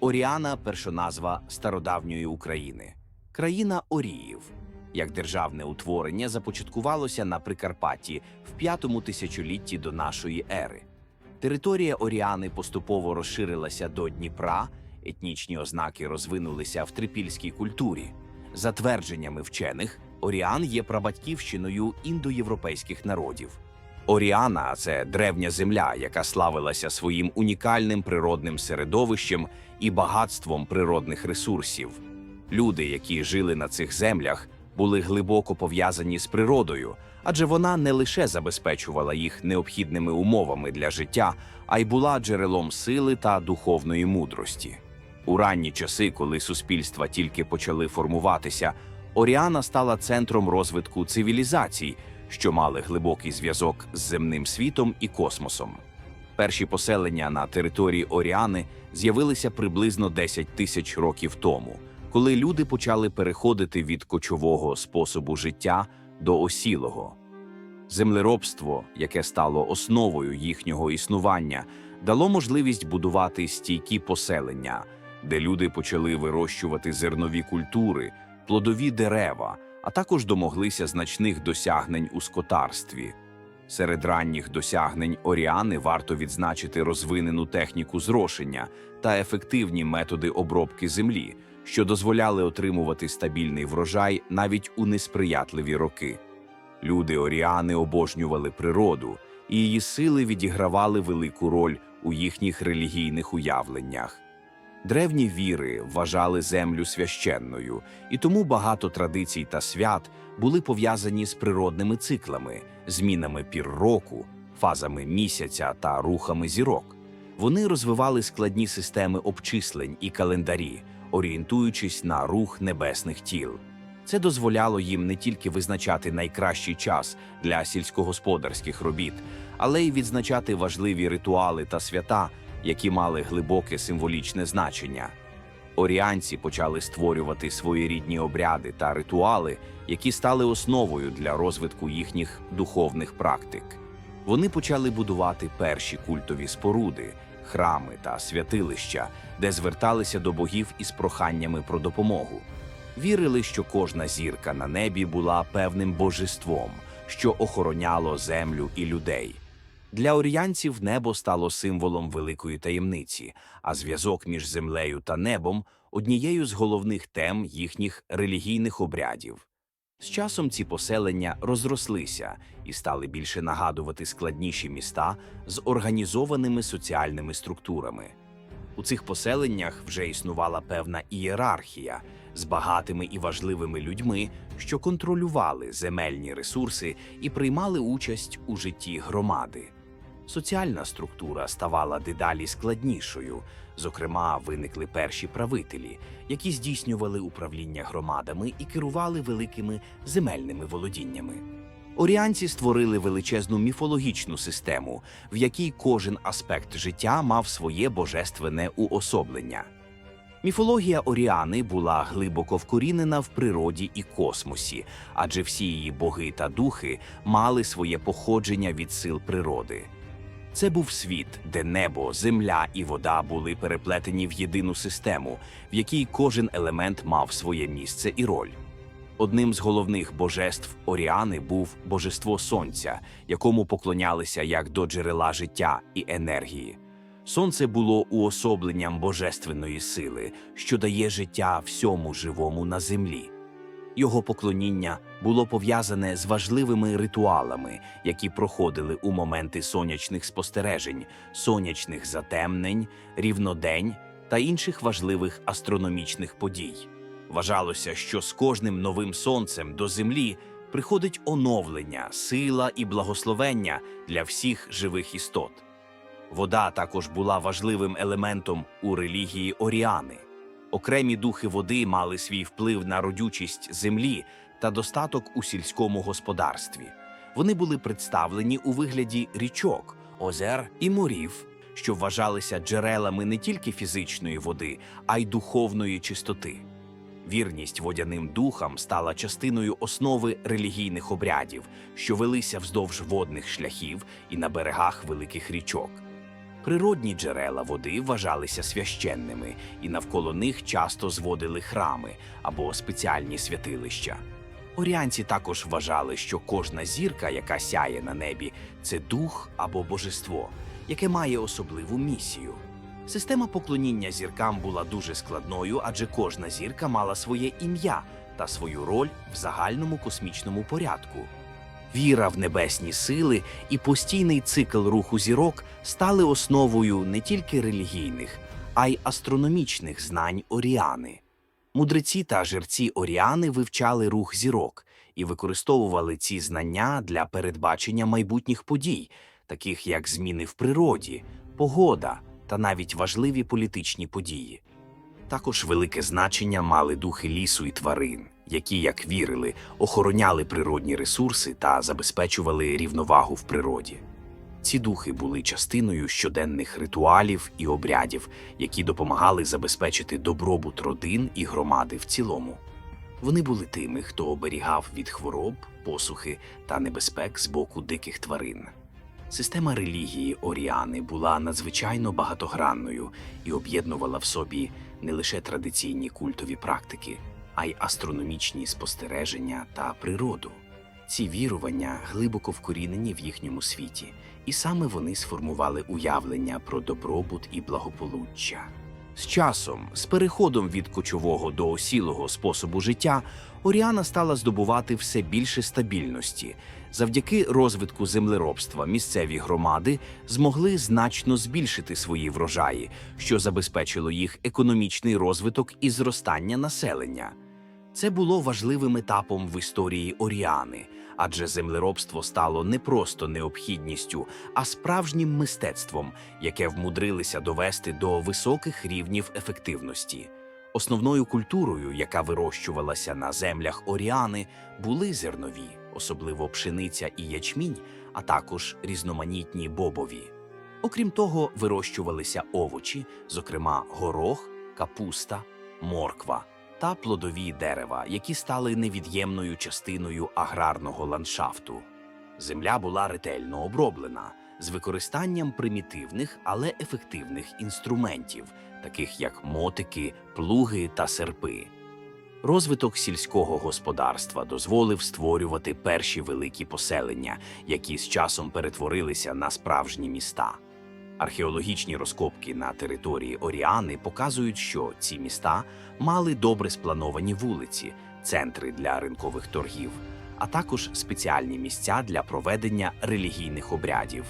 Оріана першоназва стародавньої України, країна Оріїв. Як державне утворення започаткувалося на Прикарпатті в п'ятому тисячолітті до нашої ери. Територія Оріани поступово розширилася до Дніпра, етнічні ознаки розвинулися в трипільській культурі. За твердженнями вчених, Оріан є прабатьківщиною індоєвропейських народів. Оріана це древня земля, яка славилася своїм унікальним природним середовищем і багатством природних ресурсів. Люди, які жили на цих землях, були глибоко пов'язані з природою, адже вона не лише забезпечувала їх необхідними умовами для життя, а й була джерелом сили та духовної мудрості. У ранні часи, коли суспільства тільки почали формуватися, Оріана стала центром розвитку цивілізацій, що мали глибокий зв'язок з земним світом і космосом. Перші поселення на території Оріани з'явилися приблизно 10 тисяч років тому, коли люди почали переходити від кочового способу життя до осілого. Землеробство, яке стало основою їхнього існування, дало можливість будувати стійкі поселення, де люди почали вирощувати зернові культури, плодові дерева, а також домоглися значних досягнень у скотарстві. Серед ранніх досягнень Оріани варто відзначити розвинену техніку зрошення та ефективні методи обробки землі, що дозволяли отримувати стабільний врожай навіть у несприятливі роки. Люди Оріани обожнювали природу, і її сили відігравали велику роль у їхніх релігійних уявленнях. Древні віри вважали землю священною, і тому багато традицій та свят були пов'язані з природними циклами, змінами пір року, фазами місяця та рухами зірок. Вони розвивали складні системи обчислень і календарі, орієнтуючись на рух небесних тіл. Це дозволяло їм не тільки визначати найкращий час для сільськогосподарських робіт, але й відзначати важливі ритуали та свята, які мали глибоке символічне значення. Оріанці почали створювати своєрідні обряди та ритуали, які стали основою для розвитку їхніх духовних практик. Вони почали будувати перші культові споруди, храми та святилища, де зверталися до богів із проханнями про допомогу. Вірили, що кожна зірка на небі була певним божеством, що охороняло землю і людей. Для оріянців небо стало символом великої таємниці, а зв'язок між землею та небом однією з головних тем їхніх релігійних обрядів. З часом ці поселення розрослися і стали більше нагадувати складніші міста з організованими соціальними структурами. У цих поселеннях вже існувала певна ієрархія з багатими і важливими людьми, що контролювали земельні ресурси і приймали участь у житті громади. Соціальна структура ставала дедалі складнішою. Зокрема, виникли перші правителі, які здійснювали управління громадами і керували великими земельними володіннями. Оріанці створили величезну міфологічну систему, в якій кожен аспект життя мав своє божественне уособлення. Міфологія Оріани була глибоко вкорінена в природі і космосі, адже всі її боги та духи мали своє походження від сил природи. Це був світ, де небо, земля і вода були переплетені в єдину систему, в якій кожен елемент мав своє місце і роль. Одним з головних божеств Оріани був божество сонця, якому поклонялися як до джерела життя і енергії. Сонце було уособленням божественної сили, що дає життя всьому живому на землі. Його поклоніння було пов'язане з важливими ритуалами, які проходили у моменти сонячних спостережень, сонячних затемнень, рівнодень та інших важливих астрономічних подій. Вважалося, що з кожним новим сонцем до землі приходить оновлення, сила і благословення для всіх живих істот. Вода також була важливим елементом у релігії Оріани. Окремі духи води мали свій вплив на родючість землі та достаток у сільському господарстві. Вони були представлені у вигляді річок, озер і морів, що вважалися джерелами не тільки фізичної води, а й духовної чистоти. Вірність водяним духам стала частиною основи релігійних обрядів, що велися вздовж водних шляхів і на берегах великих річок. Природні джерела води вважалися священними, і навколо них часто зводили храми або спеціальні святилища. Оріанці також вважали, що кожна зірка, яка сяє на небі, це дух або божество, яке має особливу місію. Система поклоніння зіркам була дуже складною, адже кожна зірка мала своє ім'я та свою роль в загальному космічному порядку. Віра в небесні сили і постійний цикл руху зірок стали основою не тільки релігійних, а й астрономічних знань Оріани. Мудреці та жерці Оріани вивчали рух зірок і використовували ці знання для передбачення майбутніх подій, таких як зміни в природі, погода та навіть важливі політичні події. Також велике значення мали духи лісу і тварин, які, як вірили, охороняли природні ресурси та забезпечували рівновагу в природі. Ці духи були частиною щоденних ритуалів і обрядів, які допомагали забезпечити добробут родин і громади в цілому. Вони були тими, хто оберігав від хвороб, посухи та небезпек з боку диких тварин. Система релігії Оріани була надзвичайно багатогранною і об'єднувала в собі не лише традиційні культові практики, а й астрономічні спостереження та природу. Ці вірування глибоко вкорінені в їхньому світі, і саме вони сформували уявлення про добробут і благополуччя. З часом, з переходом від кочового до осілого способу життя, Оріана стала здобувати все більше стабільності. Завдяки розвитку землеробства місцеві громади змогли значно збільшити свої врожаї, що забезпечило їх економічний розвиток і зростання населення. Це було важливим етапом в історії Оріани, адже землеробство стало не просто необхідністю, а справжнім мистецтвом, яке вмудрилися довести до високих рівнів ефективності. Основною культурою, яка вирощувалася на землях Оріани, були зернові, особливо пшениця і ячмінь, а також різноманітні бобові. Окрім того, вирощувалися овочі, зокрема горох, капуста, морква та плодові дерева, які стали невід'ємною частиною аграрного ландшафту. Земля була ретельно оброблена з використанням примітивних, але ефективних інструментів, таких як мотики, плуги та серпи. Розвиток сільського господарства дозволив створювати перші великі поселення, які з часом перетворилися на справжні міста. Археологічні розкопки на території Оріани показують, що ці міста мали добре сплановані вулиці, центри для ринкових торгів, а також спеціальні місця для проведення релігійних обрядів.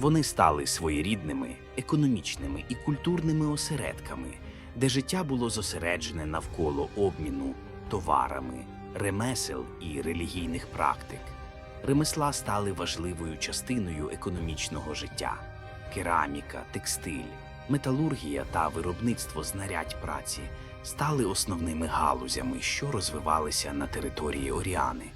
Вони стали своєрідними економічними і культурними осередками, де життя було зосереджене навколо обміну товарами, ремесел і релігійних практик. Ремесла стали важливою частиною економічного життя кераміка, текстиль, металургія та виробництво знарядь праці стали основними галузями, що розвивалися на території Оріани.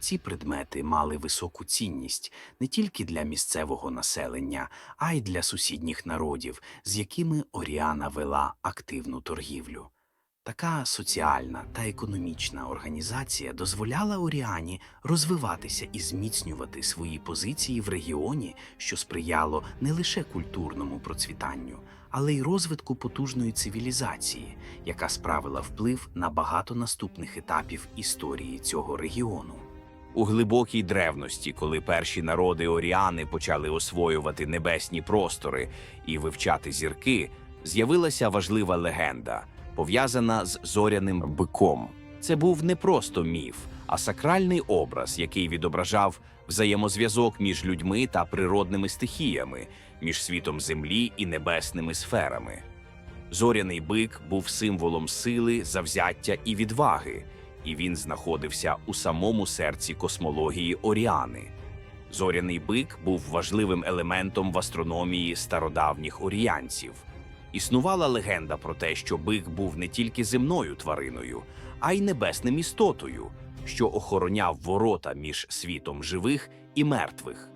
Ці предмети мали високу цінність не тільки для місцевого населення, а й для сусідніх народів, з якими Оріана вела активну торгівлю. Така соціальна та економічна організація дозволяла Оріані розвиватися і зміцнювати свої позиції в регіоні, що сприяло не лише культурному процвітанню, але й розвитку потужної цивілізації, яка справила вплив на багато наступних етапів історії цього регіону. У глибокій древності, коли перші народи Оріани почали освоювати небесні простори і вивчати зірки, з'явилася важлива легенда пов'язана з зоряним биком. Це був не просто міф, а сакральний образ, який відображав взаємозв'язок між людьми та природними стихіями, між світом землі і небесними сферами. Зоряний бик був символом сили, завзяття і відваги, і він знаходився у самому серці космології Оріани. Зоряний бик був важливим елементом в астрономії стародавніх оріянців. Існувала легенда про те, що бик був не тільки земною твариною, а й небесним істотою, що охороняв ворота між світом живих і мертвих.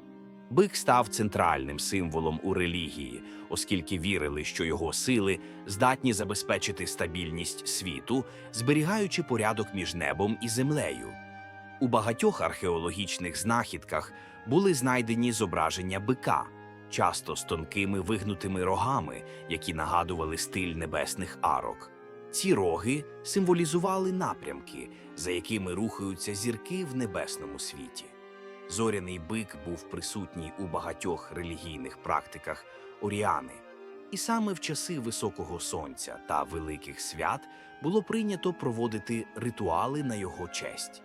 Бик став центральним символом у релігії, оскільки вірили, що його сили здатні забезпечити стабільність світу, зберігаючи порядок між небом і землею. У багатьох археологічних знахідках були знайдені зображення бика. Часто з тонкими вигнутими рогами, які нагадували стиль небесних арок. Ці роги символізували напрямки, за якими рухаються зірки в небесному світі. Зоряний бик був присутній у багатьох релігійних практиках Оріани, і саме в часи високого сонця та великих свят було прийнято проводити ритуали на його честь.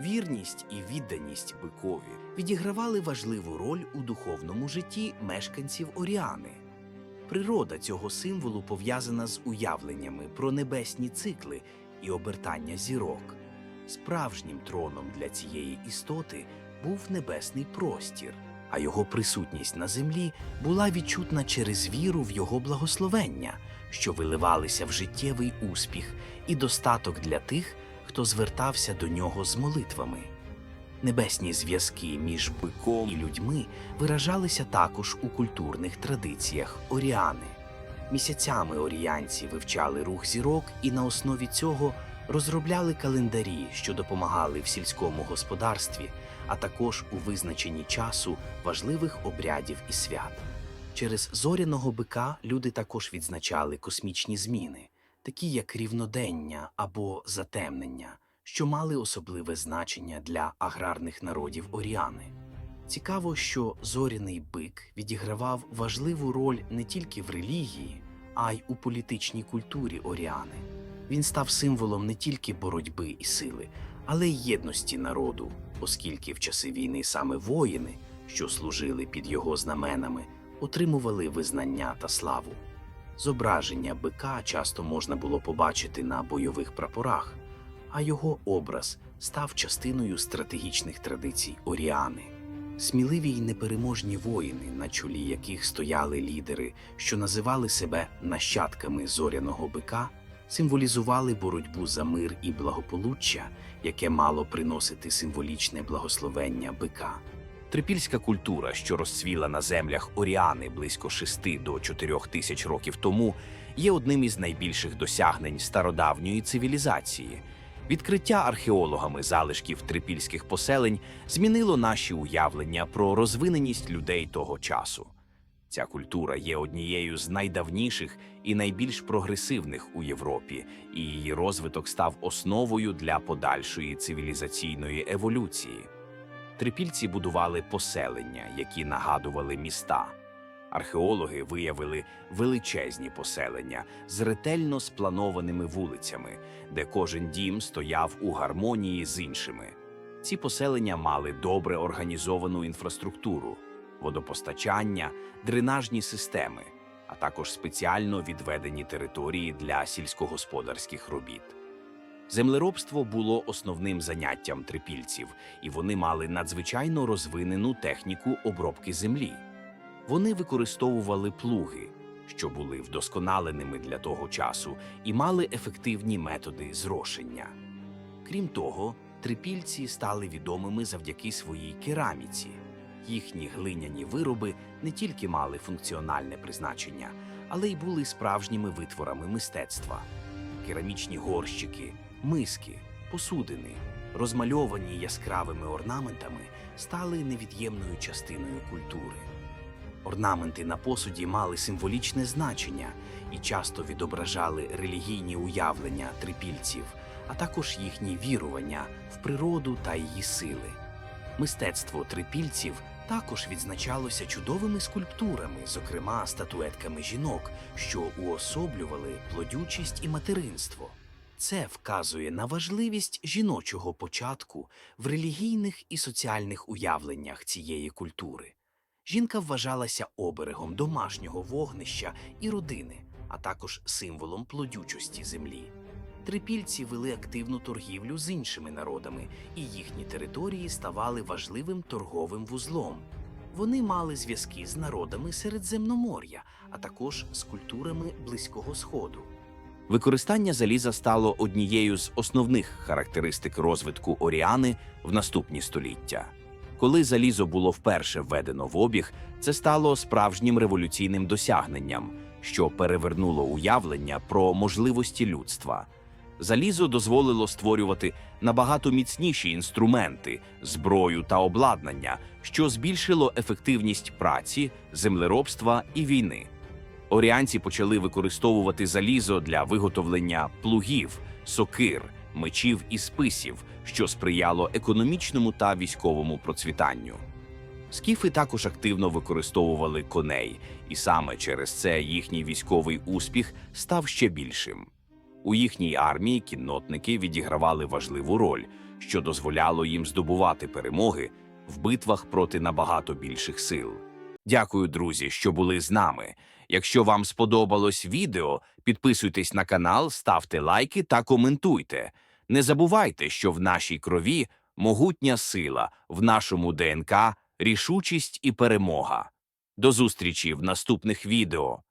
Вірність і відданість бикові відігравали важливу роль у духовному житті мешканців Оріани. Природа цього символу пов'язана з уявленнями про небесні цикли і обертання зірок. Справжнім троном для цієї істоти був небесний простір, а його присутність на землі була відчутна через віру в його благословення, що виливалися в життєвий успіх і достаток для тих, хто звертався до нього з молитвами. Небесні зв'язки між биком і людьми виражалися також у культурних традиціях Оріани. Місяцями оріянці вивчали рух зірок і на основі цього розробляли календарі, що допомагали в сільському господарстві, а також у визначенні часу важливих обрядів і свят. Через зоряного бика люди також відзначали космічні зміни, такі як рівнодення або затемнення, що мали особливе значення для аграрних народів Оріани. Цікаво, що зоряний бик відігравав важливу роль не тільки в релігії, а й у політичній культурі Оріани. Він став символом не тільки боротьби і сили, але й єдності народу, оскільки в часи війни саме воїни, що служили під його знаменами, отримували визнання та славу. Зображення бика часто можна було побачити на бойових прапорах, а його образ став частиною стратегічних традицій Оріани. Сміливі й непереможні воїни, на чолі яких стояли лідери, що називали себе нащадками зоряного бика, символізували боротьбу за мир і благополуччя, яке мало приносити символічне благословення бика. Трипільська культура, що розцвіла на землях Оріани близько 6 до 4 тисяч років тому, є одним із найбільших досягнень стародавньої цивілізації. Відкриття археологами залишків трипільських поселень змінило наші уявлення про розвиненість людей того часу. Ця культура є однією з найдавніших і найбільш прогресивних у Європі, і її розвиток став основою для подальшої цивілізаційної еволюції. Трипільці будували поселення, які нагадували міста. Археологи виявили величезні поселення з ретельно спланованими вулицями, де кожен дім стояв у гармонії з іншими. Ці поселення мали добре організовану інфраструктуру, водопостачання, дренажні системи, а також спеціально відведені території для сільськогосподарських робіт. Землеробство було основним заняттям трипільців, і вони мали надзвичайно розвинену техніку обробки землі. Вони використовували плуги, що були вдосконаленими для того часу, і мали ефективні методи зрошення. Крім того, трипільці стали відомими завдяки своїй кераміці. Їхні глиняні вироби не тільки мали функціональне призначення, але й були справжніми витворами мистецтва. Керамічні горщики, миски, посудини, розмальовані яскравими орнаментами, стали невід'ємною частиною культури. Орнаменти на посуді мали символічне значення і часто відображали релігійні уявлення трипільців, а також їхні вірування в природу та її сили. Мистецтво трипільців також відзначалося чудовими скульптурами, зокрема статуетками жінок, що уособлювали плодючість і материнство. Це вказує на важливість жіночого початку в релігійних і соціальних уявленнях цієї культури. Жінка вважалася оберегом домашнього вогнища і родини, а також символом плодючості землі. Трипільці вели активну торгівлю з іншими народами, і їхні території ставали важливим торговим вузлом. Вони мали зв'язки з народами Середземномор'я, а також з культурами Близького Сходу. Використання заліза стало однією з основних характеристик розвитку Оріани в наступні століття. Коли залізо було вперше введено в обіг, це стало справжнім революційним досягненням, що перевернуло уявлення про можливості людства. Залізо дозволило створювати набагато міцніші інструменти, зброю та обладнання, що збільшило ефективність праці, землеробства і війни. Оріанці почали використовувати залізо для виготовлення плугів, сокир, мечів і списів, що сприяло економічному та військовому процвітанню. Скіфи також активно використовували коней, і саме через це їхній військовий успіх став ще більшим. У їхній армії кіннотники відігравали важливу роль, що дозволяло їм здобувати перемоги в битвах проти набагато більших сил. Дякую, друзі, що були з нами. Якщо вам сподобалось відео, підписуйтесь на канал, ставте лайки та коментуйте. Не забувайте, що в нашій крові могутня сила, в нашому ДНК рішучість і перемога. До зустрічі в наступних відео.